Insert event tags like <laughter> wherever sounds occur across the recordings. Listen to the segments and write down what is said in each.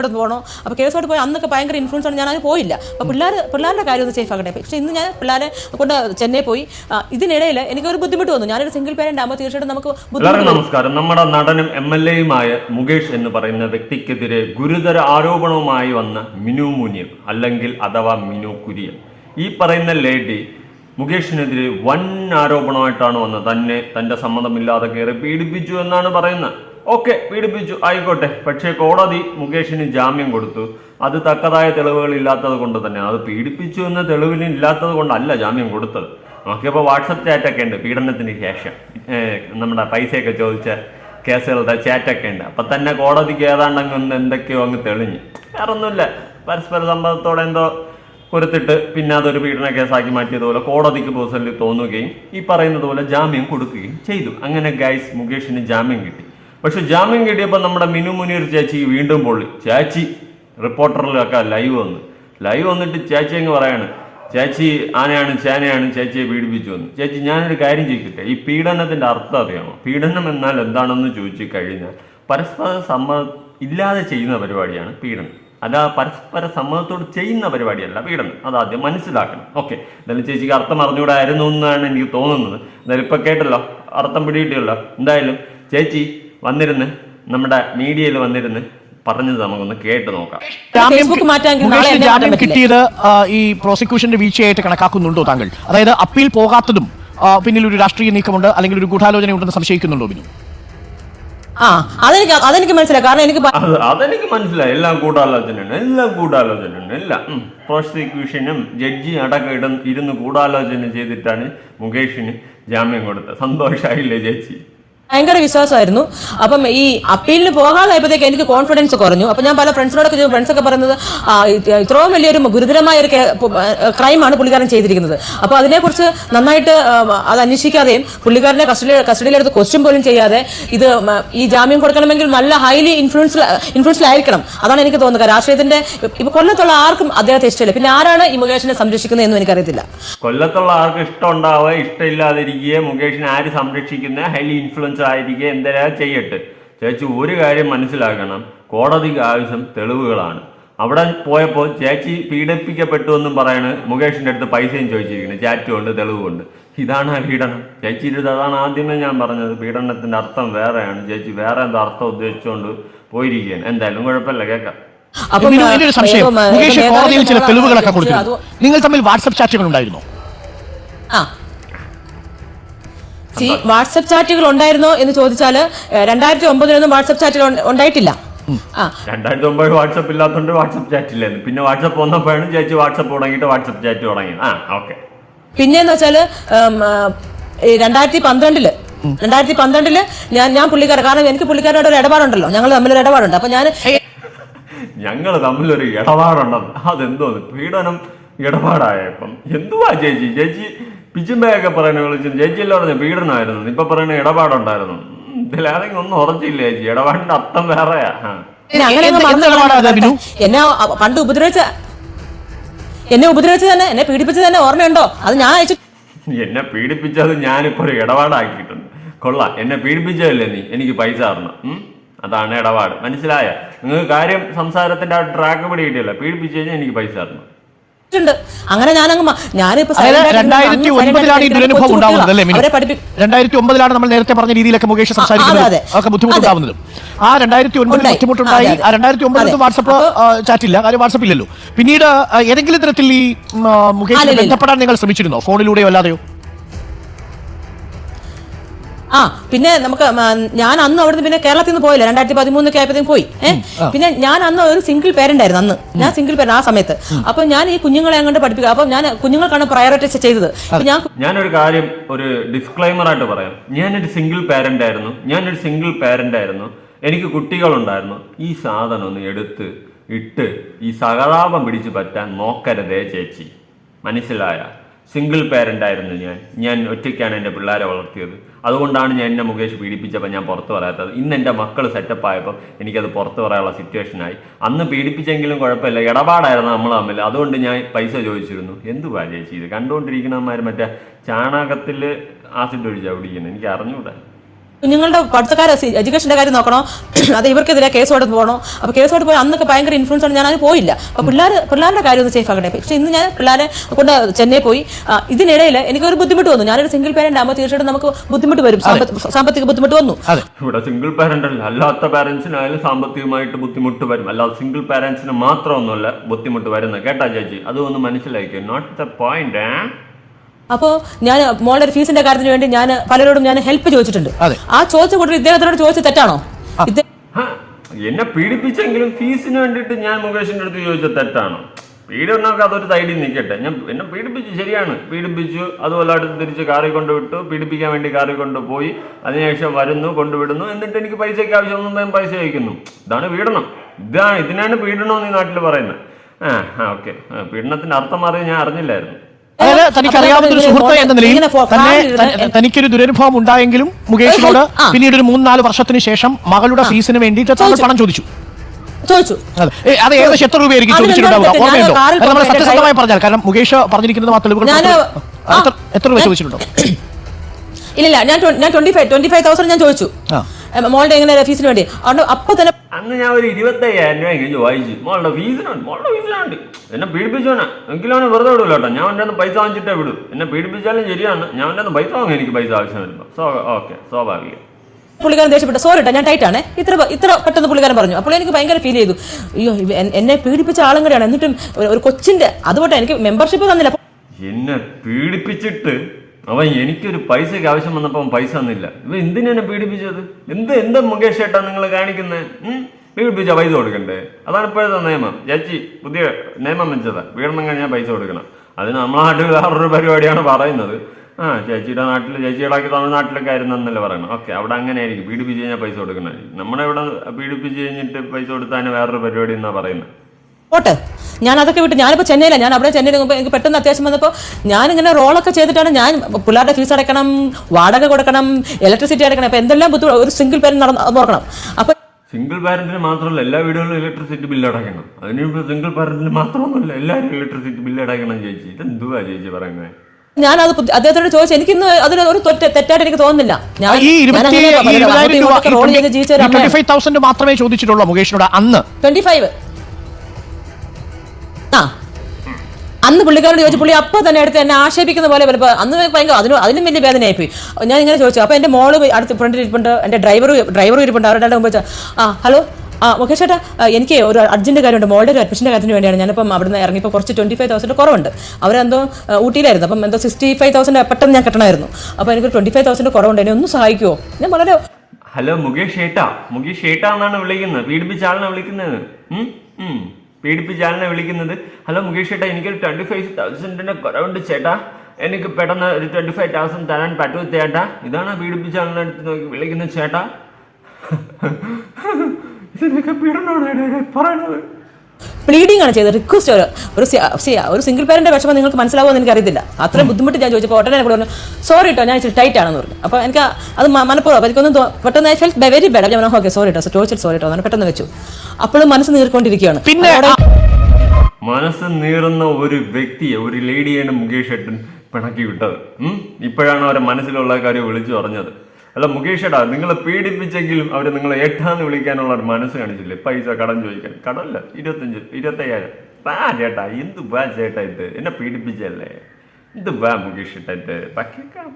ഇവിടെ പോകണോ അപ്പോൾ കെ എസ് ആയിട്ട് പോയി അന്നൊക്കെ ഭയങ്കര ഇൻഫ്ലുവൻസ് ആണ്. ഞാൻ അത് പോയില്ല. അപ്പോൾ പിള്ളേർ പിള്ളേരുടെ കാര്യം ഒന്ന് സേഫ് ആക്കട്ടെ. പക്ഷേ ഇന്ന് ഞാൻ പിള്ളേരെ കൊണ്ട് ചെന്നൈ പോയി. ഇതിനിടയിൽ എനിക്കൊരു ബുദ്ധിമുട്ട് വന്നു. ഞാനൊരു സിംഗിൾ പേരന്റ് ആകുമ്പോൾ തീർച്ചയായിട്ടും നമുക്ക് നമസ്കാരം. നമ്മുടെ നടനും എം എൽ എയുമായ മുകേഷ് എന്ന് പറയുന്ന വ്യക്തിക്കെതിരെ ഗുരുതര ആരോപണവുമായി വന്ന മിനു മുനിയൻ അല്ലെങ്കിൽ അഥവാ മിനു കുര്യൻ. ഈ പറയുന്ന ലേഡി മുകേഷിനെതിരെ വൻ ആരോപണമായിട്ടാണ് വന്നത്. തന്നെ തന്റെ സമ്മതമില്ലാതെ കയറി പീഡിപ്പിച്ചു എന്നാണ് പറയുന്നത്. ഓക്കെ പീഡിപ്പിച്ചു. ആയിക്കോട്ടെ. പക്ഷേ കോടതി മുകേഷിന് ജാമ്യം കൊടുത്തു. അത് തക്കതായ തെളിവുകൾ ഇല്ലാത്തത് കൊണ്ട് തന്നെ. അത് പീഡിപ്പിച്ചു എന്ന തെളിവിന് ഇല്ലാത്തത് കൊണ്ടല്ല ജാമ്യം കൊടുത്തത്. നോക്കിയപ്പോൾ വാട്സപ്പ് ചാറ്റൊക്കെ ഉണ്ട് പീഡനത്തിന് ശേഷം. നമ്മുടെ പൈസയൊക്കെ ചോദിച്ച കേസുകളുടെ ചാറ്റൊക്കെ ഉണ്ട്. അപ്പം തന്നെ കോടതിക്ക് ഏതാണ്ടങ്ങ് ഒന്ന് എന്തൊക്കെയോ അങ്ങ് തെളിഞ്ഞ്. വേറെ ഒന്നുമില്ല പരസ്പര സമ്മതത്തോടെ എന്തോ കൊരുത്തിട്ട് പിന്നെ അതൊരു പീഡന കേസാക്കി മാറ്റിയതുപോലെ കോടതിക്ക് പേഴ്സണലി തോന്നുകയും ഈ പറയുന്നതുപോലെ ജാമ്യം കൊടുക്കുകയും ചെയ്തു. അങ്ങനെ ഗൈസ് മുകേഷിന് ജാമ്യം കിട്ടി. പക്ഷെ ജാമ്യം കിട്ടിയപ്പോൾ നമ്മുടെ മിനു മുനീർ ചേച്ചി വീണ്ടും പൊള്ളി. ചേച്ചി റിപ്പോർട്ടറിലൊക്കെ ലൈവ് വന്ന്. ലൈവ് വന്നിട്ട് ചേച്ചി അങ്ങ് പറയാണ് ചേച്ചി ആനയാണ് ചേനയാണ് ചേച്ചിയെ പീഡിപ്പിച്ചു വന്നു ചേച്ചി ഞാനൊരു കാര്യം ചോദിക്കട്ടെ? ഈ പീഡനത്തിന്റെ അർത്ഥം അറിയാമോ? പീഡനം എന്നാൽ എന്താണെന്ന് ചോദിച്ചു കഴിഞ്ഞാൽ പരസ്പര സമ്മത ഇല്ലാതെ ചെയ്യുന്ന പരിപാടിയാണ് പീഡനം. അല്ല പരസ്പര സമ്മതത്തോട് ചെയ്യുന്ന പരിപാടിയല്ല പീഡനം. അതാദ്യം മനസ്സിലാക്കണം. ഓക്കെ. എന്തായാലും ചേച്ചിക്ക് അർത്ഥം അറിഞ്ഞുകൂടായിരുന്നു എന്നാണ് എനിക്ക് തോന്നുന്നത്. എന്തായാലും ഇപ്പം കേട്ടല്ലോ? അർത്ഥം പിടിയിട്ടല്ലോ എന്തായാലും ചേച്ചി വന്നിരുന്ന് നമ്മുടെ മീഡിയയിൽ വന്നിരുന്ന് പറഞ്ഞത് നമുക്കൊന്ന് കേട്ട് നോക്കാം. ജാമ്യം? കിട്ടിയത് ഈ പ്രോസിക്യൂഷന്റെ വീഴ്ചയായിട്ട് കണക്കാക്കുന്നുണ്ടോ താങ്കൾ? അതായത് അപ്പീൽ പോകാത്തതും പിന്നിൽ ഒരു രാഷ്ട്രീയ നീക്കമുണ്ട് അല്ലെങ്കിൽ ഒരു ഗൂഢാലോചന ഉണ്ടെന്ന് സംശയിക്കുന്നുണ്ടോ ബിനു? ആ അതെനിക്ക് അതെനിക്ക് മനസ്സിലായി. കാരണം എനിക്ക് അതെനിക്ക് മനസ്സിലായി. എല്ലാം കൂടാലോചനയാണ് എല്ലാം കൂടാലോചനയാണ് എല്ലാം. പ്രോസിക്യൂഷനും ജഡ്ജി അടക്കം ഇടം ഇരുന്ന് കൂടാലോചന ചെയ്തിട്ടാണ് മുകേഷിന് ജാമ്യം കൊടുത്തത്. സന്തോഷമായില്ലേ ചേച്ചി? ഭയങ്കര വിശ്വാസമായിരുന്നു. അപ്പം ഈ അപ്പീലിന് പോകാതായപ്പോഴത്തേക്ക് എനിക്ക് കോൺഫിഡൻസ് കുറഞ്ഞു. അപ്പം ഞാൻ പല ഫ്രണ്ട്സിനോടൊക്കെ ഫ്രണ്ട്സ് ഒക്കെ പറയുന്നത് ഇത്രയും വലിയൊരു ഗുരുതരമായ ഒരു ക്രൈമാണ് പുള്ളിക്കാരൻ ചെയ്തിരിക്കുന്നത്. അപ്പോൾ അതിനെക്കുറിച്ച് നന്നായിട്ട് അത് അന്വേഷിക്കാതെയും പുള്ളിക്കാരനെ കസ്റ്റഡി കസ്റ്റഡിയിലെടുത്ത് ക്വസ്റ്റ്യൻ പോലും ചെയ്യാതെ ഇത് ഈ ജാമ്യം കൊടുക്കണമെങ്കിൽ നല്ല ഹൈലി ഇൻഫ്ലുവൻസ് ഇൻഫ്ലുവൻസിലായിരിക്കണം അതാണ് എനിക്ക് തോന്നുന്നത്. രാഷ്ട്രീയത്തിന്റെ ഇപ്പൊ കൊല്ലത്തുള്ള ആർക്കും അദ്ദേഹത്തെ ഇഷ്ടമില്ല. പിന്നെ ആരാണ് ഈ മുകേഷിനെ സംരക്ഷിക്കുന്നത് എന്നും എനിക്കറിയത്തില്ല. കൊല്ലത്തുള്ള ആർക്കും ഇഷ്ടം ഉണ്ടാവുക മുകേഷിനെ ആര് സംരക്ഷിക്കുന്ന ഹൈലി ഇൻഫ്ലുവൻസർ ആയിരിക്കുക എന്തെല്ലാം ചെയ്യട്ടെ? ചേച്ചി ഒരു കാര്യം മനസ്സിലാക്കണം. കോടതിക്ക് ആവശ്യം തെളിവുകളാണ്. അവിടെ പോയപ്പോൾ ചേച്ചി പീഡിപ്പിക്കപ്പെട്ടു എന്നും പറയണ് മുകേഷിന്റെ അടുത്ത് പൈസയും ചോദിച്ചിരിക്കുന്നത് ചാറ്റും ഉണ്ട് തെളിവുണ്ട് ഇതാണ് ആ പീഡനം. ചേച്ചിയുടെ അതാണ് ആദ്യമേ ഞാൻ പറഞ്ഞത്. പീഡനത്തിന്റെ അർത്ഥം വേറെയാണ്. ചേച്ചി വേറെ എന്തോ അർത്ഥം ഉദ്ദേശിച്ചുകൊണ്ട് പോയിരിക്കുകയാണ്. എന്തായാലും കുഴപ്പമില്ല കേൾക്കാം. ഒരു സംശയം. മുകേഷ് കോടതിയിൽ ചില തെളിവുകളൊക്കെ കൊടുത്തിരുന്നു. നിങ്ങൾ തമ്മിൽ വാട്സപ്പ് ചാറ്റുകൾ ഉണ്ടായിരുന്നു? ആ. വാട്സപ്പ് ചാറ്റുകൾ ഉണ്ടായിരുന്നോ എന്ന് ചോദിച്ചാൽ രണ്ടായിരത്തി ഒമ്പതിലൊന്നും വാട്സപ്പ് ചാറ്റുകൾ ഉണ്ടായിട്ടില്ല. ആ. രണ്ടായിരത്തി ഒമ്പത് വാട്സപ്പ് ഇല്ലാത്തതുകൊണ്ട് വാട്സപ്പ് ചാറ്റ് ഇല്ലായിരുന്നു പിന്നെ വാട്സപ്പ് വന്നപ്പോഴാണ് ചേച്ചി വാട്സപ്പ് തുടങ്ങിയിട്ട് വാട്സപ്പ് ചാറ്റ് തുടങ്ങി ആ ഓക്കെ. പിന്നെന്ന് വെച്ചാൽ രണ്ടായിരത്തി പന്ത്രണ്ടിൽ രണ്ടായിരത്തി പന്ത്രണ്ടിൽ ഞാൻ ഞാൻ പുള്ളിക്കാരൻ കാരണം എനിക്ക് പുള്ളിക്കാരോട് ഒരു ഇടപാടുണ്ടല്ലോ. ഞങ്ങൾ തമ്മിലൊരു ഇടപാടുണ്ട്. അപ്പൊ ഞാൻ ഞങ്ങൾ തമ്മിലൊരു ഇടപാടുണ്ടെന്ന് അതെന്തോന്ന്? പീഡനം ഇടപാടായപ്പം എന്തുവാ ചേച്ചി? ചേച്ചി പിച്ചുമ്പയൊക്കെ പറയുന്ന വിളിച്ചു ചേച്ചി പറഞ്ഞ പറഞ്ഞു പീഡനമായിരുന്നു ഇപ്പൊ പറയുന്ന ഇടപാടുണ്ടായിരുന്നു. ഇതിലാരെങ്കിലും ഒന്നും ഉറച്ചില്ല ചേച്ചി. ഇടപാടിന്റെ അർത്ഥം വേറെയാ? എന്നെ പണ്ട് ഉപദ്രവിച്ച എന്നെ ഉപദ്രവിച്ച തന്നെ എന്നെ പീഡിപ്പിച്ചത് തന്നെ ഓർമ്മയുണ്ടോ? അത് ഞാൻ അയച്ചു എന്നെ പീഡിപ്പിച്ചത് ഞാനിപ്പോ ഒരു ഇടപാടാക്കിയിട്ടുണ്ട്. കൊള്ളാം. എന്നെ പീഡിപ്പിച്ചതല്ലേ നീ? എനിക്ക് പൈസ തരണം. അതാണ് ഇടപാട്. മനസ്സിലായ? നിങ്ങൾക്ക് കാര്യം സംസാരത്തിന്റെ ആ ട്രാക്ക് പിടിയിട്ടില്ല പീഡിപ്പിച്ചു കഴിഞ്ഞാൽ എനിക്ക് പൈസ തരണം. ണ്ട്. അങ്ങനെ ഞാൻ അങ്ങ് ഞാനിപ്പോ രണ്ടായിരത്തി ഒൻപതിലാണ് ഈ ദുരനുഭവം ഉണ്ടാവുന്നത് അല്ലേ രണ്ടായിരത്തി ഒമ്പതിലാണ് നമ്മൾ നേരത്തെ പറഞ്ഞ രീതിയിലൊക്കെ മുകേഷ് സംസാരിക്കുന്നത്. ഒക്കെ ബുദ്ധിമുട്ടുണ്ടാവുന്നതും. ആ രണ്ടായിരത്തി ഒൻപതിൽ. ബുദ്ധിമുട്ടുണ്ടായി. ആ രണ്ടായിരത്തി ഒമ്പതിൽ. വാട്സപ്പ് ചാറ്റില്ല. കാര്യം വാട്സപ്പ് ഇല്ലല്ലോ. പിന്നീട് ഏതെങ്കിലും തരത്തിൽ ഈ ആ, ബന്ധപ്പെടാൻ നിങ്ങൾ ശ്രമിച്ചിരുന്നോ? ഫോണിലൂടെയോ അല്ലാതെയോ? ആ പിന്നെ നമുക്ക് ഞാൻ അന്ന് അവിടുന്ന് പിന്നെ കേരളത്തിൽ നിന്ന് പോയില്ല. രണ്ടായിരത്തി പതിമൂന്നൊക്കെ ആയപ്പോഴത്തേക്കും പോയി. പിന്നെ ഞാൻ അന്ന് ഒരു സിംഗിൾ പേരന്റ് ആയിരുന്നു അന്ന്. ഞാൻ സിംഗിൾ പേരന്റ് ആ സമയത്ത്. അപ്പൊ ഞാൻ ഈ കുഞ്ഞുങ്ങളെ അങ്ങോട്ട് പഠിപ്പിക്കുക അപ്പൊ ഞാൻ കുഞ്ഞുങ്ങൾക്കാണ് പ്രയോറിറ്റൈസ് ചെയ്തത്. ഞാൻ ഞാനൊരു കാര്യം ഒരു ഡിസ്ക്ലൈമർ ആയിട്ട് പറയാം. ഞാനൊരു സിംഗിൾ പേരന്റ് ആയിരുന്നു. ഞാനൊരു സിംഗിൾ പേരന്റ് ആയിരുന്നു. എനിക്ക് കുട്ടികളുണ്ടായിരുന്നു. ഈ സാധനം ഒന്ന് എടുത്ത് ഇട്ട് ഈ സഹതാപം പിടിച്ചു പറ്റാൻ നോക്കരുതേ ചേച്ചി. മനസ്സിലായ? സിംഗിൾ പാരന്റ് ആയിരുന്നു ഞാൻ. ഞാൻ ഒറ്റയ്ക്കാണ് എന്റെ പിള്ളേരെ വളർത്തിയത്. അതുകൊണ്ടാണ് ഞാൻ എന്നെ മുകേഷ് പീഡിപ്പിച്ചപ്പോൾ ഞാൻ പുറത്ത് പറയാത്തത് ഇന്ന് എന്റെ മക്കൾ സെറ്റപ്പ് ആയപ്പോൾ എനിക്കത് പുറത്ത് പറയാനുള്ള സിറ്റുവേഷനായി അന്ന് പീഡിപ്പിച്ചെങ്കിലും കുഴപ്പമില്ല. ഇടപാടായിരുന്നു നമ്മൾ തമ്മിൽ. അതുകൊണ്ട് ഞാൻ പൈസ ചോദിച്ചിരുന്നു. എന്തുവാ ചേച്ചി ഇത് കണ്ടുകൊണ്ടിരിക്കുന്നവന്മാർ മറ്റേ ചാണകത്തിൽ ആസിഡ് ഒഴിച്ചാണ് കുടിക്കുന്നത് എനിക്ക് അറിഞ്ഞൂടാ. കുഞ്ഞുങ്ങളുടെ പഠിത്തക്കാരെ എഡ്യൂക്കേഷന്റെ കാര്യം നോക്കണോ? <clears throat> അത് ഇവർക്കെതിരെ കേസോട് പോകണോ? അപ്പൊ കേസോട് പോയി അന്നൊക്കെ ഭയങ്കര ഇൻഫ്ലുവൻസ് ആണ്. ഞാൻ അത് പോയില്ല. അപ്പോൾ പിള്ളേർ പിള്ളേരുടെ കാര്യം ഒന്ന് സേഫ് ആക്കട്ടെ പക്ഷെ ഇന്ന് ഞാൻ പിള്ളേരെ കൊണ്ട് ചെന്നൈ പോയി. ഇതിനിടയിൽ എനിക്കൊരു ബുദ്ധിമുട്ട് വന്നു. ഞാനൊരു സിംഗിൾ പേരന്റ് ആകുമ്പോൾ തീർച്ചയായിട്ടും നമുക്ക് ബുദ്ധിമുട്ട് വരും. സാമ്പത്തിക ബുദ്ധിമുട്ട് വന്നു. അതെ. ഇവിടെ സിംഗിൾ പാരന്റ് അല്ല. അല്ലാത്ത പാരന്റ്സിനായാലും സാമ്പത്തികമായിട്ട് ബുദ്ധിമുട്ട് വരും. അല്ലാതെ സിംഗിൾ പാരന്റ്സിന് മാത്രമൊന്നുമല്ല ബുദ്ധിമുട്ട് വരുന്നത്. കേട്ടാ ചേച്ചി അതൊന്ന് മനസ്സിലാക്കിയോ നോട്ട് ദ പോയിന്റ് അപ്പോൾ ഞാൻ മോളുടെ ഒരു ഫീസിന്റെ കാര്യത്തിന് വേണ്ടി ഞാൻ പലരോടും ഞാൻ ഹെൽപ്പ് ചോദിച്ചിട്ടുണ്ട്. ആ ചോദിച്ച കൂട്ടർ ഇദ്ദേഹത്തിനോട് ചോദിച്ചത് തെറ്റാണോ? എന്നെ പീഡിപ്പിച്ചെങ്കിലും ഫീസിന് വേണ്ടിട്ട് ഞാൻ മുകേഷിന്റെ അടുത്ത് ചോദിച്ച തെറ്റാണോ? പീഡനമൊക്കെ അതൊരു സൈഡിൽ നിൽക്കട്ടെ. ഞാൻ എന്നെ പീഡിപ്പിച്ചു ശരിയാണ്. പീഡിപ്പിച്ചു അതുപോലെ അടുത്ത് തിരിച്ച് കാറിൽ കൊണ്ടുവിട്ടു. പീഡിപ്പിക്കാൻ വേണ്ടി കാറി കൊണ്ടുപോയി. അതിനുശേഷം വരുന്നു കൊണ്ടുവിടുന്നു. എന്നിട്ട് എനിക്ക് പൈസയ്ക്ക് ആവശ്യം ഞാൻ പൈസ അയക്കുന്നു. ഇതാണ് പീഡനം. ഇതാണ് ഇതിനാണ് പീഡനം എന്ന് ഈ നാട്ടിൽ പറയുന്നത്. ആ ആ ഓക്കെ. പീഡനത്തിന്റെ അർത്ഥം അറിയാൻ ഞാൻ അറിഞ്ഞില്ലായിരുന്നു. അതായത് തനിക്ക് അറിയാവുന്ന ഒരു സുഹൃത്ത് എന്ന നിലയിൽ തന്നെ തനിക്കൊരു ദുരനുഭവം ഉണ്ടായെങ്കിലും മുകേഷിനോട്. പിന്നീട് ഒരു മൂന്നാൽ നാല് വർഷത്തിന് ശേഷം മകളുടെ ഫീസിന് വേണ്ടിയിട്ട് താങ്കൾ പണം ചോദിച്ചു. ചോദിച്ചു. അതെ. ഏകദേശം എത്ര രൂപയായിരിക്കും ചോദിച്ചിട്ടുണ്ടാവുക? ഓർമ്മയുണ്ടോ? നമ്മൾ സത്യസന്ധമായി പറഞ്ഞാൽ കാരണം മുകേഷ് പറഞ്ഞിരിക്കുന്നത് ആ. തെളിവുകൾ എത്ര- രൂപ ചോദിച്ചിട്ടുണ്ടോ? ഇല്ലില്ല ഞാൻ ഞാൻ twenty five twenty five thousand ഞാൻ ചോദിച്ചു മോളുടെ എങ്ങനെ ഫീസിന് വേണ്ടി? അതുകൊണ്ട് അപ്പൊ തന്നെ അന്ന് ഞാൻ ഒരു ഇരുപത്തയ്യായിരം രൂപ എങ്കിലും വായിച്ചു മോളുടെ ഫീസിനുണ്ട് മോളുടെ ഫീസിനുണ്ട്. എന്നെ പീഡിപ്പിച്ചോനാ എങ്കിലും വെറുതെ വിടൂല കേട്ടോ. ഞാൻ അവന്റെ പൈസ വാങ്ങിച്ചിട്ടേ വിടും. എന്നെ പീഡിപ്പിച്ചാലും ശരിയാണ്. ഞാൻ അവന്റെ പൈസ വാങ്ങും എനിക്ക് പൈസ ആവശ്യം വരുമ്പോൾ സോ ഓക്കെ സ്വാഭാവികം. പുള്ളിക്കാരൻ ദേഷ്യപ്പെട്ടു. സോറി കേട്ടോ ഞാൻ ടൈറ്റാണ് ഇത്ര ഇത്ര പെട്ടെന്ന് പുള്ളിക്കാരൻ പറഞ്ഞു. അപ്പോൾ എനിക്ക് ഭയങ്കര ഫീൽ ചെയ്തു. അയ്യോ എന്നെ പീഡിപ്പിച്ച ആളും കൂടെയാണ്. എന്നിട്ടും ഒരു- കൊച്ചിന്റെ അതുകൊണ്ട് എനിക്ക് മെമ്പർഷിപ്പ് തന്നില്ല. എന്നെ പീഡിപ്പിച്ചിട്ട് അവൻ എനിക്കൊരു പൈസയ്ക്ക് ആവശ്യം വന്നപ്പോൾ അവൻ പൈസ തന്നില്ല. ഇവ എന്തിനെ പീഡിപ്പിച്ചത്? എന്ത് എന്ത് മുകേഷ് ഏട്ടാ നിങ്ങൾ കാണിക്കുന്നത് പീഡിപ്പിച്ച പൈസ കൊടുക്കണ്ടേ? അതാണ് ഇപ്പോഴത്തെ നിയമം. ചേച്ചി പുതിയ നിയമം വെച്ചതാ. പീഡനം കഴിഞ്ഞാൽ പൈസ കൊടുക്കണം. അതിന് നമ്മളെ നാട്ടിൽ വേറൊരു പരിപാടിയാണ് പറയുന്നത്. ആ ചേച്ചിയുടെ നാട്ടിൽ ചേച്ചിയുടെ തമിഴ്നാട്ടിലൊക്കെ ആയിരുന്നു എന്നല്ലേ പറയണം. ഓക്കെ അവിടെ അങ്ങനെ ആയിരിക്കും പീഡിപ്പിച്ച് കഴിഞ്ഞാൽ പൈസ കൊടുക്കണമായിരിക്കും. നമ്മുടെ ഇവിടെ പീഡിപ്പിച്ച് കഴിഞ്ഞിട്ട് പൈസ കൊടുത്താൽ വേറൊരു പരിപാടി എന്നാണ് പറയുന്നത് പോട്ടെ. ഞാൻ അതൊക്കെ വിട്ട് ഞാനിപ്പോൾ ചെന്നൈയിലാണ് ഞാൻ അവിടെ ചെന്നൈയിൽ എനിക്ക് പെട്ടെന്ന് അത്യാവശ്യം വന്നപ്പോൾ ഞാനിങ്ങനെ റോളൊക്കെ ചെയ്തിട്ടാണ് ഞാൻ പിള്ളേരുടെ ഫീസ് അടയ്ക്കണം വാടക കൊടുക്കണം ഇലക്ട്രിസിറ്റി അടയ്ക്കണം. അപ്പോൾ എന്തെല്ലാം ബുദ്ധിമുട്ട് ഒരു സിംഗിൾ പേരൻ നടന്ന് നോക്കണം അപ്പോൾ സിംഗിൾ പാരന്റിന് മാത്രമല്ല എല്ലാ വീടുകളിലും ഇലക്ട്രിസിറ്റി ബില്ല് അടയ്ക്കണം. അതിന് സിംഗിൾ പാരന്റിന് മാത്രമൊന്നുമല്ല എല്ലാവരും ഇലക്ട്രിസിറ്റി ബില്ല് അടയ്ക്കണം ചേച്ചി. ഇതെന്തുവാ ചേച്ചി പറയുന്നത് ഞാനത് അത് അദ്ദേഹത്തോട് ചോദിച്ചു എനിക്കിന്ന് അതിന് ഒരു തെറ്റായിട്ട് എനിക്ക് തോന്നുന്നില്ല. ഞാൻ ഞാൻ മാത്രമേ ചോദിച്ചിട്ടുള്ളൂ മുകേഷിനോട് അന്ന്. ട്വന്റി ഫൈവ് ആ. അന്ന് പുള്ളിക്കാരോട് ചോദിച്ചു പുള്ളി അപ്പോൾ തന്നെ എടുത്ത് എന്നെ ആക്ഷേപിക്കുന്ന പോലെ വലപ്പോ അന്ന് ഭയങ്കര അതിന് അതിനും വലിയ വേദനയായിപ്പോയി ഞാൻ ഇങ്ങനെ ചോദിച്ചു അപ്പോൾ എന്റെ മോൾ അടുത്ത് ഫ്രണ്ടിൽ ഇരിപ്പുണ്ട് എന്റെ ഡ്രൈവർ ഡ്രൈവർ ഇരിപ്പുണ്ട് അവരുടെ മുമ്പ് ആ ഹലോ ആ മുഖേഷ് ചേട്ടാ എനിക്ക് ഒരു അർജന്റ് കാര്യമുണ്ട് മോളുടെ ഒരു അഡ്മിഷന്റെ കാര്യത്തിന് വേണ്ടിയാണ് ഞാനിപ്പം അവിടുന്ന് ഇറങ്ങിയപ്പോൾ കുറച്ച് ട്വന്റി ഫൈവ് തൗസൻഡ് കുറവുണ്ട്. അവരെന്തോ ഊട്ടിയിലായിരുന്നു അപ്പം എന്തോ സിക്സ്റ്റി ഫൈവ് തൗസൻഡ് പെട്ടെന്ന് ഞാൻ കിട്ടണമായിരുന്നു. അപ്പോൾ എനിക്ക് ട്വന്റി ഫൈവ് തൗസൻഡ് കുറവുണ്ട് എന്നെ ഒന്ന് സഹായിക്കുമോ ഞാൻ വളരെ ഹലോ മുകേഷ് ഏട്ടാ മുകേഷ് ഏട്ടാ എന്നാണ് വിളിക്കുന്നത് പീഡിപ്പിച്ച ആളിനെ വിളിക്കുന്നത്. പീഡിപ്പിച്ച ആളിനെ വിളിക്കുന്നത്. ഹലോ മുകേഷ് ചേട്ടാ എനിക്കൊരു ട്വന്റി ഫൈവ് തൗസൻഡിന്റെ കുറവുണ്ട് ചേട്ടാ. എനിക്ക് പെട്ടെന്ന് ഒരു ട്വന്റി ഫൈവ് തൗസൻഡ് തരാൻ പറ്റുമോ ചേട്ടാ ഇതാണ് പീഡിപ്പിച്ച ആളിനെ നോക്കി വിളിക്കുന്നത് ചേട്ടാ? <laughs> ഇതിനൊക്കെ പീഡനമാണ് പറയണത്. പ്ലീഡിംഗ് ആണ് ചെയ്തത്. റിക്വസ്റ്റ് ഒരു ഒരു ഒരു സിംഗിൾ പേരന്റെ വിഷമം നിങ്ങൾക്ക് മനസ്സിലാവുമെന്ന് എനിക്ക് അറിയത്തില്ല അത്രയും ബുദ്ധിമുട്ട് ഞാൻ ചോദിച്ചപ്പോൾ ഉടനെ എന്നോട് പറഞ്ഞു സോറി കേട്ടോ ഞാൻ ഇച്ചിരി ടൈറ്റ് ആണെന്ന് പറഞ്ഞു. അപ്പോൾ എനിക്ക് അത് മനപ്പുറം അപ്പോൾ എനിക്കൊന്നും പെട്ടെന്ന് ഐ ഫെൽറ്റ് വെരി ബെഡ് ഞാൻ ഓക്കെ സോറി കേട്ടോ ചോദിച്ചിട്ട് സോറി കേട്ടോ അങ്ങനെ പെട്ടെന്ന് വെച്ചു. അപ്പോഴും മനസ്സ് നീർക്കൊണ്ടിരിക്കുകയാണ് പിന്നെ മനസ്സ് നീറുന്ന ഒരു വ്യക്തിയെ ഒരു ലേഡിയാണ് മുകേഷ് ഏട്ടൻ പിണക്കി വിട്ടത്. ഇപ്പോഴാണ് അവരെ മനസ്സിലുള്ള കാര്യം വിളിച്ചു പറഞ്ഞത്. അല്ല മുകേഷ് ഏട്ടാ നിങ്ങളെ പീഡിപ്പിച്ചെങ്കിലും അവർ നിങ്ങളെ ഏട്ടാന്ന് വിളിക്കാനുള്ള ഒരു മനസ്സ് കാണിച്ചില്ലേ പൈസ കടം ചോദിക്കാൻ. കടമല്ല ഇരുപത്തഞ്ച് ഇരുപത്തയ്യായിരം. വാ ചേട്ടാ എന്ത് വാ ചേട്ടാ ഇത്? എന്നെ പീഡിപ്പിച്ചല്ലേ എന്ത് വാ മുകേഷ് ഏട്ടാ ഇത്? പക്കേക്കാം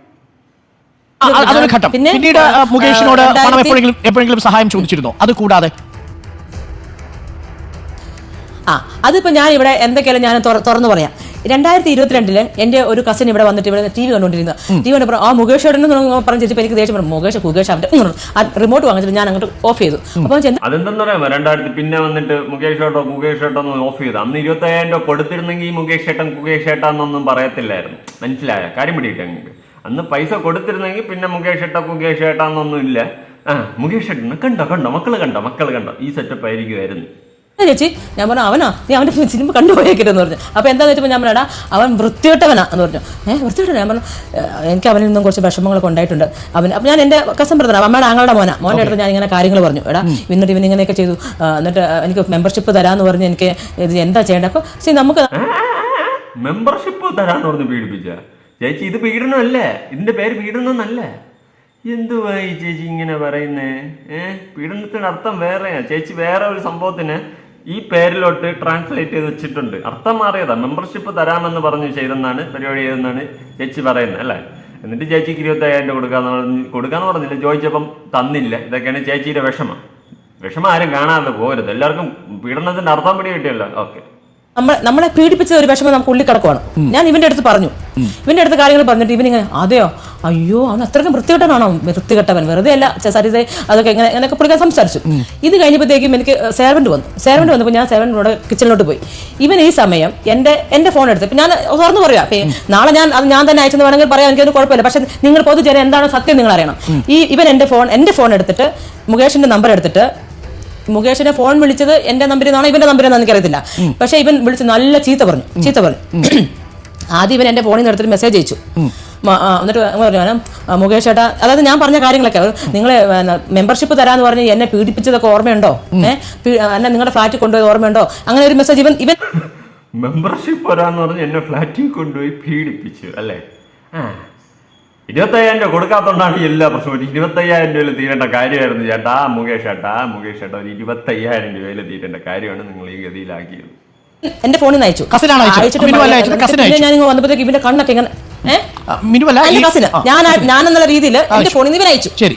അതൊരു ഘട്ടം. പിന്നെ, പിന്നീട് മുകേഷിനോട് പണം എപ്പോഴെങ്കിലും എപ്പോഴെങ്കിലും സഹായം ചോദിച്ചിരുന്നോ? അത് കൂടാതെ ആ അതിപ്പോൾ ഞാൻ ഇവിടെ എന്തൊക്കെയാലും ഞാൻ തുറന്നു പറയാം. രണ്ടായിരത്തി ഇരുപത്തിരണ്ടിൽ എന്റെ ഒരു കസിൻ ഇവിടെ വന്നിട്ട് ഇവിടെ ടി വി കണ്ടുകൊണ്ടിരുന്നത് ടി വി കണ്ടപ്പോൾ ആ മുകേഷ് ഏട്ടൻ പറഞ്ഞ് ചേച്ചി എനിക്ക് ദേഷ്യം പറഞ്ഞു മുകേഷ് മുകേഷ് അവന്റെ ആ റിമോട്ട് വാങ്ങിച്ചിട്ട് ഞാൻ അങ്ങോട്ട് ഓഫ് ചെയ്തു. അപ്പോൾ രണ്ടായിരത്തി പിന്നെ വന്നിട്ട് മുകേഷ് ഏട്ടോ മുകേഷ് ഏട്ടോ ഓഫ് ചെയ്തു. അന്ന് ഇരുപത്തയ്യായിരം രൂപ കൊടുത്തിരുന്നെങ്കിൽ മുകേഷ് ഏട്ടൻ മുകേഷ് ഏട്ടാന്നൊന്നും പറയത്തില്ലായിരുന്നു. മനസ്സിലായ? കാര്യം പിടിയിട്ട് അങ്ങനെ അന്ന് പൈസ കൊടുത്തിരുന്നെങ്കിൽ പിന്നെ മുകേഷ് ഏട്ടാ മുകേഷ് ഏട്ടാന്നൊന്നും ഇല്ല. ആ മുകേഷ് ഏട്ടൻ കണ്ടോ കണ്ടോ? മക്കൾ കണ്ടോ? മക്കൾ കണ്ടോ? ഈ സെറ്റപ്പ് ആയിരിക്കുമായിരുന്നു "ആ ചേച്ചി ഞാൻ പറഞ്ഞു അവനാ നീ അവന്റെ <laughs> സിനിമ കണ്ടുപോയേക്കരുതെന്ന് പറഞ്ഞു. അപ്പോൾ എന്താന്ന് വെച്ചപ്പോൾ ഞാൻ പറഞ്ഞാ അവൻ വൃത്തികെട്ടവനാ എന്ന് പറഞ്ഞു. ഏഹ് വൃത്തിയോട്ട ഞാൻ പറഞ്ഞു എനിക്ക് അവനിൽ നിന്നും കുറച്ച് വിഷമങ്ങളൊക്കെ ഉണ്ടായിട്ടുണ്ട്. അവൻ അപ്പം ഞാൻ എന്റെ കസം ബ്രദർ അമ്മയുടെ ആങ്ങളുടെ മോനാ. മോന്റെ അടുത്ത് ഞാൻ ഇങ്ങനെ കാര്യങ്ങൾ പറഞ്ഞു. എടാ ഇന്നിട്ട് ഇവൻ ഇങ്ങനെയൊക്കെ ചെയ്തു. എന്നിട്ട് എനിക്ക് മെമ്പർഷിപ്പ് തരാമെന്ന് പറഞ്ഞ് എനിക്ക് ഇത് എന്താ ചെയ്യേണ്ടത് അപ്പോൾ ശരി നമുക്ക് മെമ്പർഷിപ്പ് തരാന്ന് പറഞ്ഞ് പീഡിപ്പിച്ച. ചേച്ചി ഇത് പീഡനമല്ലേ? ഇതിന്റെ പേര് പീഡനമെന്നല്ലേ. എന്തുവായി ചേച്ചി ഇങ്ങനെ പറയുന്നേ? ഏഹ് പീഡനത്തിന് അർത്ഥം വേറെയാ. ചേച്ചി വേറെ ഒരു സംഭവത്തിന് ഈ പേരിലോട്ട് ട്രാൻസ്ലേറ്റ് ചെയ്ത് വെച്ചിട്ടുണ്ട്. അർത്ഥം മാറിയതാ. മെമ്പർഷിപ്പ് തരാമെന്ന് പറഞ്ഞ് ചെയ്തെന്നാണ് പരിപാടി ചെയ്തെന്നാണ് ചേച്ചി പറയുന്നത് അല്ലേ? എന്നിട്ട് ചേച്ചിക്ക് ഇരുപത്തയ്യായിരം രൂപ കൊടുക്കാന്ന് പറഞ്ഞ് കൊടുക്കാന്ന് പറഞ്ഞില്ല ചോദിച്ചപ്പം തന്നില്ല. ഇതൊക്കെയാണ് ചേച്ചിയുടെ വിഷമം. വിഷമം ആരും കാണാതെ പോരുത് എല്ലാവർക്കും പീഡനത്തിന്റെ അർത്ഥം പിടി കിട്ടിയല്ലോ ഓക്കെ. നമ്മൾ നമ്മളെ പീഡിപ്പിച്ച ഒരു വിഷമം നമുക്ക് ഉള്ളിൽ കിടക്കുവാണ്. ഞാൻ ഇവന്റെ അടുത്ത് പറഞ്ഞു. ഇവന്റെ അടുത്ത് കാര്യങ്ങൾ പറഞ്ഞിട്ട് ഇവനിങ്ങനെ അതെയോ? അയ്യോ അവൻ അത്രയ്ക്കും വൃത്തികെട്ടവനാണോ? വൃത്തികെട്ടവൻ. വെറുതെ അല്ല ചെ- സരിത അതൊക്കെ ഇങ്ങനെ അങ്ങനെയൊക്കെ പുള്ളിക്കാൻ സംസാരിച്ചു. ഇത് കഴിഞ്ഞപ്പോഴത്തേക്കും എനിക്ക് സേവന്റ് വന്നു. സേവന്റ് വന്നപ്പോൾ ഞാൻ സേവന്റിനോട് കിച്ചണിലോട്ട് പോയി. ഇവൻ ഈ സമയം എന്റെ എന്റെ ഫോൺ എടുത്ത് ഞാൻ തുറന്നു പറയാം. നാളെ ഞാൻ അത് ഞാൻ തന്നെ അയച്ചെന്ന് വേണമെങ്കിൽ പറയാം. എനിക്കൊന്നും കുഴപ്പമില്ല. പക്ഷെ നിങ്ങൾ പൊതുജനം എന്താണ് സത്യം നിങ്ങൾ അറിയണം. ഈ ഇവൻ എന്റെ ഫോൺ എന്റെ ഫോൺ എടുത്തിട്ട് മുകേഷിന്റെ നമ്പർ എടുത്തിട്ട് മുകേഷിനെ ഫോൺ വിളിച്ചത് എന്റെ നമ്പരിൽ നിന്നാണോ ഇവന്റെ നമ്പരിൽ നിന്നാണ് എനിക്കറിയത്തില്ല. പക്ഷെ ഇവൻ വിളിച്ച് നല്ല ചീത്ത പറഞ്ഞു ചീത്ത പറഞ്ഞു. <clears throat> ആദ്യം ഇവൻ എന്റെ ഫോണിൽ നിന്ന് എടുത്തിട്ട് മെസ്സേജ് അയച്ചു. എന്നിട്ട് പറഞ്ഞു "ഞാൻ, മുകേഷ് ചേട്ടാ അതായത് ഞാൻ പറഞ്ഞ കാര്യങ്ങളൊക്കെ നിങ്ങളെ മെമ്പർഷിപ്പ് തരാന്ന് പറഞ്ഞ് എന്നെ പീഡിപ്പിച്ചതൊക്കെ ഓർമ്മയുണ്ടോ? ഏഹ് എന്നെ നിങ്ങളുടെ ഫ്ലാറ്റിൽ കൊണ്ടുപോയത് ഓർമ്മയുണ്ടോ? അങ്ങനെ ഒരു മെസ്സേജ് ഇവൻ ഇവൻ മെമ്പർഷിപ്പ് വരാന്ന് പറഞ്ഞ് എന്നെ ഫ്ലാറ്റിൽ കൊണ്ടുപോയി പീഡിപ്പിച്ചു അല്ലേ? ഇരുപത്തയ്യായിരം രൂപ കൊടുക്കാത്തോണ്ടാണ് എല്ലാ പ്രശ്നവും ഇരുപത്തയ്യായിരം രൂപയിൽ തീരേണ്ട കാര്യമായിരുന്നു ചേട്ടാ. മുകേഷ് ചേട്ടാ മുകേഷ് ചേട്ടാ ഒരു ഇരുപത്തയ്യായിരം രൂപയിൽ തീരേണ്ട കാര്യമാണ് നിങ്ങൾ ഈ ഗതിയിലാക്കിയത്. എന്റെ ഫോണിൽ നിന്ന് അയച്ചു. അയച്ചിട്ട്. ഞാൻ ഇങ്ങ് വന്നപ്പോഴത്തേക്ക് ഇവന്റെ കണ്ണൊക്കെ ഇങ്ങനെ കസിന്. ഞാൻ ഞാൻ എന്നുള്ള രീതിയിൽ എന്റെ. ഫോണിൽ നിന്ന് ഇവൻ അയച്ചു. ശരി.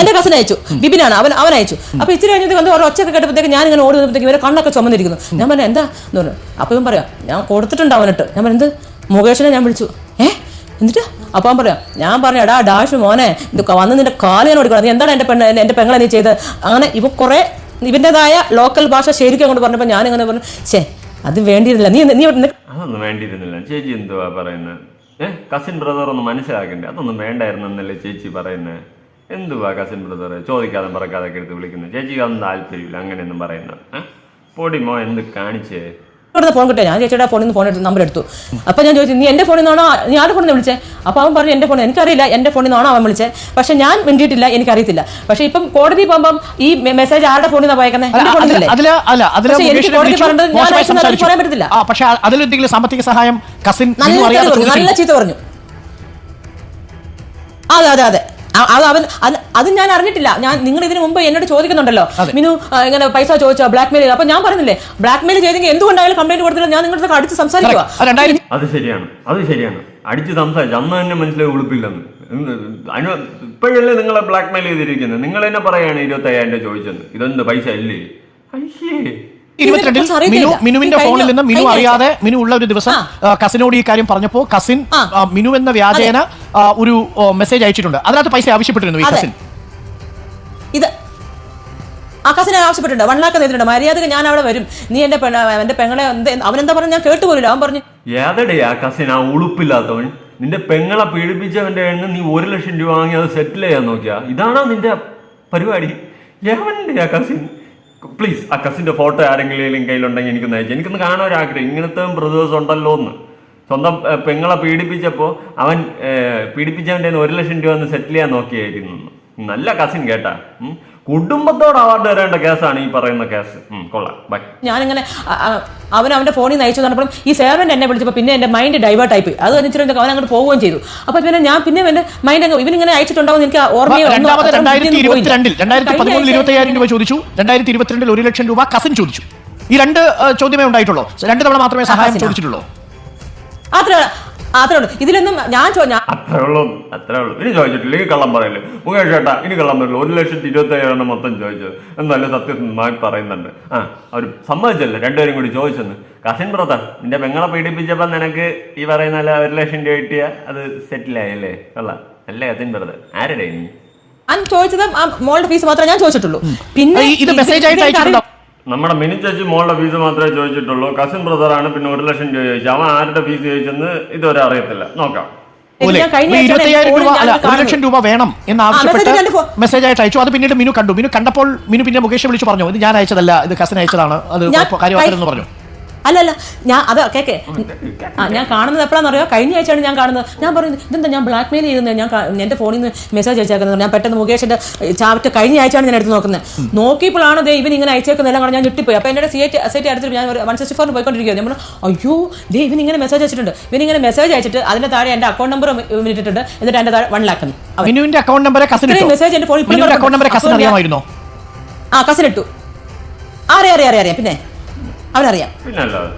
എന്റെ കസിൻ അയച്ചു. ബിബിനാണ്. അവൻ അവൻ അയച്ചു. അപ്പൊ ഇച്ചിരി കഴിഞ്ഞിട്ട് വന്ന് ഒരു ഒച്ചയൊക്കെ കേട്ടപ്പോഴത്തേക്ക് ഞാൻ ഇങ്ങനെ ഓടി വന്നപ്പോഴത്തേക്ക് ഇവരെ കണ്ണൊക്കെ ചുമന്നിരിക്കുന്നു. ഞാൻ പറഞ്ഞു എന്താ? എന്ന് പറഞ്ഞു. അപ്പൊ ഇവൻ പറയാം ഞാൻ കൊടുത്തിട്ടുണ്ട് അവനിട്ട്. ഞാൻ പറഞ്ഞു എന്ത്? മുകേഷിനെ ഞാൻ വിളിച്ചു. ഏ? എന്നിട്ട് അപ്പൊ പറയാം ഞാൻ പറഞ്ഞു എടാ ഡാഷ് മോനെ ഇത് വന്ന് നിന്റെ കാൽ ഞാൻ ഓടിക്കണം നീ എന്താണ് എന്റെ പെണ്ണ് എന്റെ പെങ്ങളെ നീ ചെയ്ത് അങ്ങനെ ഇവ കുറെ ഇവന്റേതായ ലോക്കൽ ഭാഷ ശരിക്കും അങ്ങോട്ട് പറഞ്ഞപ്പോൾ ഞാൻ ഇങ്ങനെ പറഞ്ഞു ശേ അത് വേണ്ടിയിരുന്നില്ല. നീ നീ അതൊന്നും വേണ്ടിയിരുന്നില്ല. ചേച്ചി എന്തുവാ പറയുന്നത് ഏഹ് കസിൻ ബ്രദർ ഒന്ന് മനസ്സിലാക്കണ്ടേ? അതൊന്നും വേണ്ടായിരുന്നു എന്നല്ലേ ചേച്ചി പറയുന്നത് എന്തുവാ കസിൻ ബ്രദർ ചോദിക്കാതെ പറക്കാതെ എടുത്ത് വിളിക്കുന്നത് ചേച്ചിക്ക് അതൊന്നും താല്പര്യമില്ല. അങ്ങനെയൊന്നും പറയുന്നത് ഏഹ് പൊടിമോ എന്ത് കാണിച്ചേ? ഇവിടുന്ന് ഫോൺ കിട്ടിയ? ഞാൻ ചേച്ചിയുടെ ഫോണിൽ നിന്ന് ഫോൺ എടുത്ത് നമ്പർ എടുത്തു. അപ്പൊ ഞാൻ ചോദിച്ചു നീ എന്റെ ഫോണിൽ നിന്നാണോ? നീ ആരുടെ ഫോണിൽ നിന്ന് വിളിച്ചേ? അപ്പൊ അവൻ പറഞ്ഞു എന്റെ ഫോണിൽ എനിക്കറിയില്ല എന്റെ ഫോണിൽ നിന്നാണോ അവൻ വിളിച്ചത് പക്ഷെ ഞാൻ വേണ്ടിയിട്ടില്ല എനിക്കറിയത്തില്ല. പക്ഷെ ഇപ്പം കോടതി പോകുമ്പം ഈ മെസ്സേജ് ആരുടെ ഫോണിൽ നിന്നാണ് പോയേക്കുന്നത് എനിക്ക് കോടതി പറഞ്ഞത് ഞാൻ. പറയാൻ പറ്റത്തില്ല. പക്ഷെ അതിലെന്തെങ്കിലും സാമ്പത്തിക സഹായം കസിൻ നല്ല. ചീത്ത പറഞ്ഞു അതെ അതെ അതെ. അത് അവൻ അത് ഞാൻ അറിഞ്ഞിട്ടില്ല. ഞാൻ നിങ്ങൾ ഇതിനു മുമ്പ് എന്നോട് ചോദിക്കുന്നുണ്ടല്ലോ. മിനു ഇങ്ങനെ പൈസ ചോദിച്ചോ ബ്ലാക്ക് മെയിൽ അപ്പൊ ഞാൻ പറഞ്ഞില്ലേ ബ്ലാക്ക് മെയിൽ ചെയ്തെങ്കിൽ എന്തുകൊണ്ടായാലും കംപ്ലൈന്റ് കൊടുത്തില്ല ഞാൻ നിങ്ങളുടെ അടുത്ത് അടിച്ച് സംസാരിക്കുക. അത് ശരിയാണ്. അത് ശരിയാണ്. അടിച്ച് സംസാരിച്ചു അന്ന് തന്നെ മനസ്സിലായി ഉളുപ്പില്ലെന്ന്. ഇപ്പോഴല്ലേ നിങ്ങളെ ബ്ലാക്ക് മെയിൽ ചെയ്തിരിക്കുന്നത്? നിങ്ങൾ തന്നെ പറയാണ് ഇരുപത്തയ്യായിരം രൂപ ചോദിച്ചത് ഇതെന്ത് പൈസ അല്ലേ? അയ്യേ. ഇരുപത്തിരണ്ടിൽ മിനു മിനുവിന്റെ ഈ ഫോണിൽ നിന്ന് മിനു അറിയാതെ മിനു ഉള്ള ഒരു ദിവസം കസിനോട് ഈ കാര്യം പറഞ്ഞപ്പോ കസിൻ മിനു എന്ന വ്യാജേന ഒരു മെസ്സേജ് അയച്ചിട്ടുണ്ട്. അതിനകത്ത് പൈസ ആവശ്യപ്പെട്ടിരുന്നു ഈ കസിൻ. ഇത് ആകാശിനെ ആവശ്യപ്പെട്ടിട്ടുണ്ട്. വൺ ലാക്ക് നേരിട്ടുണ്ട്. മര്യാദയ്ക്ക് ഞാൻ അവിടെ വരും. നീ എന്റെ എന്റെ പെങ്ങളെ അവനെന്താ പറഞ്ഞു ഞാൻ കേട്ടു കേട്ടുപോലില്ല അവൻ പറഞ്ഞു ഏതടേ ആ ആ ഉളുപ്പില്ലാത്തവൻ? നിന്റെ പെങ്ങളെ പീഡിപ്പിച്ചവന്റെ എണ്ണം നീ ഒരു ലക്ഷം രൂപ വാങ്ങി അത് സെറ്റിൽ ചെയ്യാൻ നോക്കിയാ? ഇതാണോ നിന്റെ പരിപാടി? എവന്റെ ആകാശിൻ പ്ലീസ് ആ കസിന്റെ ഫോട്ടോ ആരെങ്കിലും കയ്യിലുണ്ടെങ്കിൽ എനിക്ക് നയിച്ചു എനിക്കൊന്ന് കാണാൻ ഒരു ആഗ്രഹം. ഇങ്ങനത്തെ ബ്രദേഴ്സ് ഉണ്ടല്ലോ എന്ന്. സ്വന്തം പെങ്ങളെ പീഡിപ്പിച്ചപ്പോൾ അവൻ പീഡിപ്പിച്ചവന്റെ ഒരു ലക്ഷം രൂപ ഒന്ന് സെറ്റിൽ ചെയ്യാൻ നോക്കിയായിരുന്നു. നല്ല കസിൻ കേട്ടാ. കുടുംബത്തോട് അവാർഡ് തരേണ്ട കേസാണ് ഈ പറയുന്ന കേസ്. കൊള്ളാം. ബൈ ഞാനിങ്ങനെ അവൻ അവന്റെ ഫോണിൽ നിന്ന് അയച്ചു പറഞ്ഞപ്പോൾ ഈ സേവൻ എന്നെ വിളിച്ചപ്പോൾ പിന്നെ എന്റെ മൈൻഡ് ഡൈവേർട്ട് ആയി പോയി അത് കഴിഞ്ഞിട്ട് അവൻ അങ്ങോട്ട് പോവുകയും ചെയ്തു. അപ്പൊ പിന്നെ ഞാൻ പിന്നെ എന്റെ മൈൻഡ് അങ്ങ് ഇവനിങ്ങനെ അയച്ചിട്ടുണ്ടാവും എനിക്ക് ഓർമ്മയോ ചോദിച്ചു. രണ്ടായിരത്തി ഇരുപത്തിരണ്ടിൽ ഒരു ലക്ഷം രൂപ കസിൻ ചോദിച്ചു. ഈ രണ്ട് ചോദ്യമേ ഉണ്ടായിട്ടുള്ളൂ. രണ്ട് തവണ മാത്രമേ സഹായം ചോദിച്ചിട്ടുള്ളൂ. അത്രേ അത്രേ ഉള്ളൂ. ഇതിലൊന്നും ഞാൻ ചോദിച്ചു അത്രേ ഉള്ളൂ അത്രേ ഉള്ളൂ. ഇനി ചോദിച്ചിട്ടില്ല കള്ളം പറയല്ലേ? മുകേഷ് ചേട്ടാ ഇനി കള്ളം പറയില്ല? ഒരു ലക്ഷത്തി ഇരുപത്തി അയ്യായിരം മൊത്തം ചോദിച്ചത്. എന്നാലും സത്യസന്ധമായി പറയുന്നുണ്ട്. ആ അവർ സമ്മതിച്ചല്ലേ? രണ്ടുപേരും കൂടി ചോദിച്ചെന്ന്. കസിൻ ബ്രദർ നിന്റെ പെങ്ങളെ പീഡിപ്പിച്ചപ്പോൾ നിനക്ക് ഈ പറയുന്ന ഒരു ലക്ഷം രൂപ കിട്ടിയ അത് സെറ്റിലായല്ലേ അല്ല അല്ലേ കസിൻ ബ്രദർ ആരുടെ നീ? ഞാൻ ചോദിച്ചത് ആ മോളുടെ ഫീസ് മാത്രമേ ഞാൻ ചോദിച്ചിട്ടുള്ളൂ. പിന്നെ ഈ- ഇത് മെസ്സേജ് ആയിട്ട് അയച്ചിട്ടുണ്ടോ? നമ്മുടെ മിനി ചേച്ചി മോളുടെ ഫീസ് മാത്രമേ ചോദിച്ചിട്ടുള്ളൂ. കസിൻ ബ്രദറാണ് പിന്നെ ഒരു ലക്ഷം രൂപ ചോദിച്ചത് അവൻ ആരുടെ ഫീസ് ചോദിച്ചെന്ന് ഇതുവരെ അറിയത്തില്ല. നോക്കാം. ഒരു ലക്ഷം രൂപ വേണം എന്ന് ആവശ്യപ്പെട്ട് മെസ്സേജ് ആയിട്ട് അയച്ചു. അത് പിന്നീട് മിനു കണ്ടു. മിനു കണ്ടപ്പോൾ മിനു പിന്നെ മുകേഷ് വിളിച്ചു പറഞ്ഞു. ഇത് ഞാൻ അയച്ചതല്ല ഇത് കസിൻ അയച്ചതാണ്. അത് കാര്യമാക്കരുതെന്ന് പറഞ്ഞു. അല്ല അല്ല ഞാൻ അത് കേക്കെ. ആ ഞാൻ കാണുന്നത് എപ്പോഴാണെന്ന് അറിയോ കഴിഞ്ഞ ആഴ്ചയാണ് ഞാൻ കാണുന്നത്. ഞാൻ പറയുന്നത് ഇതെന്താ ഞാൻ ബ്ലാക്ക് മെയിൽ ചെയ്യുന്നത് ഞാൻ എന്റെ എന്റെ ഫോണിൽ നിന്ന് മെസ്സേജ് അയച്ചേക്കുന്നത്. ഞാൻ പെട്ടെന്ന് മുകേഷിന്റെ ചാവറ്റ് കഴിഞ്ഞ ആഴ്ചയാണ് ഞാൻ എടുത്ത് നോക്കുന്നത്. നോക്കിയപ്പോഴാണ് ദേ ഇവൻ ഇങ്ങനെ അയച്ചേക്കുന്നത്. എല്ലാം കൂടെ ഞാൻ ഞെട്ടിപ്പോയി. അപ്പോൾ എന്റെ സി ഐ സി ടി അടുത്ത് ഞാൻ വൺ സിക്സ്റ്റി ഫോറിന് പോയിക്കൊണ്ടിരിക്കുകയാണ്. നമ്മൾ അയ്യോ ദേ ഇവൻ ഇങ്ങനെ മെസ്സേജ് അയച്ചിട്ടുണ്ട്. ഇവൻ ഇങ്ങനെ മെസ്സേജ് അയച്ചിട്ട് അതിന്റെ താഴെ എന്റെ അക്കൗണ്ട് നമ്പർ ഇട്ടിട്ടുണ്ട്. എന്നിട്ട് എന്റെ താഴെ വൺ ലാക്ക് മിനുവിന്റെ അക്കൗണ്ട് നമ്പർ കസിൻ ഇട്ടു. മെസ്സേജ് എന്റെ ഫോണിൽ അക്കൗണ്ട് നമ്പർ. കസിൻ അറിയാമായിരുന്നോ? ആ കസിൻ ഇട്ടു. ആരെ അറിയാം അറിയാം അറിയാം. പിന്നെ? അവനറിയാം. പിന്നെ അല്ലാതെ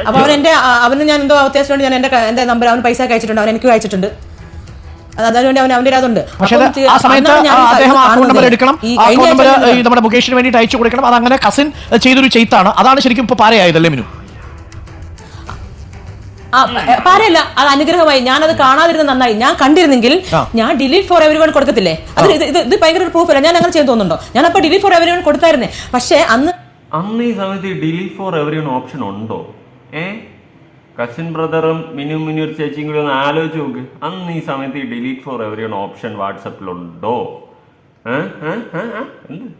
അപ്പൊ അവൻ എന്റെ അവന് ഞാൻ എന്തോ അത്യാവശ്യം വേണ്ടി ഞാൻ എന്റെ ക- എന്റെ നമ്പർ അവൻ പൈസ അയച്ചിട്ടുണ്ട് അവൻ എനിക്ക് അയച്ചിട്ടുണ്ട്. അത് അതിനുവേണ്ടി അവൻ അവന്റെ അതുണ്ട്. ആ സമയത്ത് ആ ആ നമ്പർ എടുക്കണം. ഈ ആ കഴിഞ്ഞ അക്കൗണ്ട് നമ്പർ നമ്മുടെ മുകേഷിന് വേണ്ടിയിട്ട് അയച്ചു കൊടുക്കണം. അത് അങ്ങനെ കസിൻ ചെയ്തൊരു ചെയ്ത്താണ്. അതാണ് ശരിക്കും ഇപ്പൊ പാരയായതല്ലേ മിനു? ആ, പാരയല്ല അത് അനുഗ്രഹമായി. ഞാൻ അത് കാണാതിരുന്ന നന്നായി. ഞാൻ കണ്ടിരുന്നെങ്കിൽ ഞാൻ ഡിലീറ്റ് ഫോർ എവരി വൺ കൊടുക്കത്തില്ലേ? അത് ഇത് ഇത് ഇത് ഭയങ്കര പ്രൂഫ് അല്ല. ഞാൻ അങ്ങനെ ചെയ്തു തോന്നുന്നുണ്ടോ? ഞാൻ അപ്പൊ ഡിലീറ്റ് ഫോർ എവരി വൺ കൊടുത്തായിരുന്നേ. പക്ഷേ അന്ന് അന്ന് ഈ സമയത്ത് ഡിലീറ്റ് ഫോർ എവറി ഓപ്ഷൻ ഉണ്ടോ? ഏ? കസിൻ ബ്രദറും മിനു ഒരു ചേച്ചിയും കൂടി ഒന്ന് ആലോചിച്ച് നോക്ക്. അന്ന് ഈ സമയത്ത് ഈ ഡിലീറ്റ് ഫോർ എവറി ഓപ്ഷൻ വാട്സപ്പിലുണ്ടോ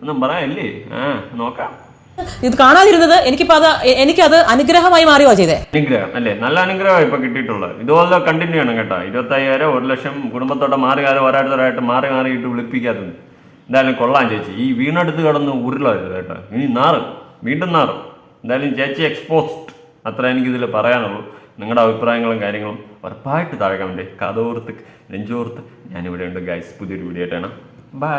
ഒന്നും പറയാല്ലേ? ആ നോക്കാം. ഇത് കാണാതിരുന്നത് എനിക്കിപ്പോ അത് എനിക്കത് അനുഗ്രഹമായി മാറിയോ ചെയ്തേ? അനുഗ്രഹം അല്ലേ? നല്ല അനുഗ്രഹം ഇപ്പൊ കിട്ടിയിട്ടുള്ളത്. ഇതുപോലെ കണ്ടിന്യൂ ആണ് കേട്ടോ. ഇരുപത്തയ്യായിരം ഒരു ലക്ഷം കുടുംബത്തോടെ മാറി മാറി ഓരോരുത്തരായിട്ട് മാറി മാറിയിട്ട് വിളിപ്പിക്കാത്തത്. എന്തായാലും കൊള്ളാം ചേച്ചി. ഈ വീണെടുത്ത് കിടന്ന് ഉരുളരുത് കേട്ടോ. ഇനി നാറും. വീണ്ടും നാറും. എന്തായാലും ചേച്ചി എക്സ്പോസ്ഡ് അത്ര എനിക്കിതിൽ പറയാനുള്ളൂ. നിങ്ങളുടെ അഭിപ്രായങ്ങളും കാര്യങ്ങളും ഉറപ്പായിട്ട് താഴെ കമന്റ് കഥോർത്ത് നെഞ്ചോർത്ത് ഞാനിവിടെ ഉണ്ട് ഗൈസ് പുതിയൊരു വീഡിയോ ആയിട്ടാണ് ബൈ